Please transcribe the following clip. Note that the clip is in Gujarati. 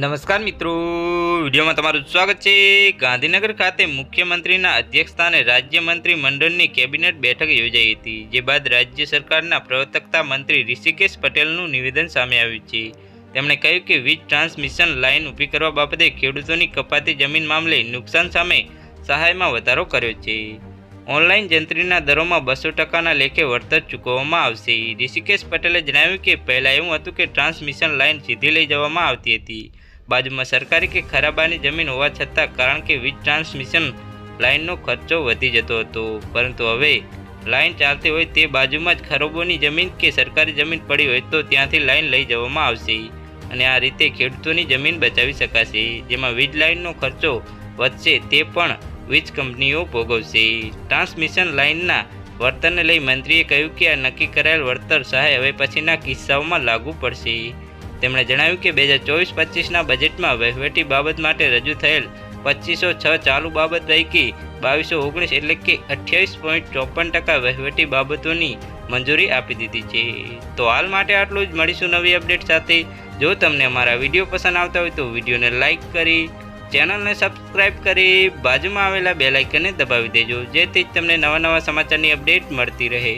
નમસ્કાર મિત્રો. વિડીયોમાં તમારું સ્વાગત છે. ગાંધીનગર ખાતે મુખ્યમંત્રીના અધ્યક્ષસ્થાને રાજ્ય મંત્રી મંડળની કેબિનેટ બેઠક યોજાઈ હતી, જે બાદ રાજ્ય સરકારના પ્રવર્તકતા મંત્રી ઋષિકેશ પટેલનું નિવેદન સામે આવ્યું છે. તેમણે કહ્યું કે વીજ ટ્રાન્સમિશન લાઇન ઊભી કરવા બાબતે ખેડૂતોની કપાતી જમીન મામલે નુકસાન સામે સહાયમાં વધારો કર્યો છે. ઓનલાઈન જંત્રીના દરોમાં બસો ટકાના લેખે વળતર ચૂકવવામાં આવશે. ઋષિકેશ પટેલે જણાવ્યું કે પહેલાં એવું હતું કે ટ્રાન્સમિશન લાઇન સીધી લઈ જવામાં આવતી હતી. બાજુમાં સરકારી કે ખરાબાની જમીન હોવા છતાં કારણ કે વીજ ટ્રાન્સમિશન લાઇનનો ખર્ચો વધી જતો હતો. પરંતુ હવે લાઇન ચાલતી હોય તે બાજુમાં જ ખરાબોની જમીન કે સરકારી જમીન પડી હોય તો ત્યાંથી લાઇન લઈ જવામાં આવશે. અને આ રીતે ખેડૂતોની જમીન બચાવી શકાશે. જેમાં વીજ લાઇનનો ખર્ચો વધશે તે પણ વીજ કંપનીઓ ભોગવશે. ટ્રાન્સમિશન લાઇનના વળતરને લઈ મંત્રીએ કહ્યું કે આ નક્કી કરાયેલ વળતર સહાય હવે પછીના કિસ્સાઓમાં લાગુ પડશે. તેમણે જણાવ્યું કે બે હજાર ચોવીસ પચીસના બજેટમાં વહીવટી બાબત માટે રજૂ થયેલ પચીસો છ ચાલુ બાબત પૈકી બાવીસો ઓગણીસ એટલે કે અઠ્યાવીસ પોઈન્ટ ચોપન ટકા વહીવટી બાબતોની મંજૂરી આપી દીધી છે. તો હાલ માટે આટલું જ. મળીશું નવી અપડેટ સાથે. જો તમને અમારા વીડિયો પસંદ આવતા હોય તો વિડીયોને લાઇક કરી, ચેનલને સબસ્ક્રાઇબ કરી, બાજુમાં આવેલા બે લાઇકનને દબાવી દેજો. જેથી જ તમને નવા નવા સમાચારની અપડેટ મળતી રહે.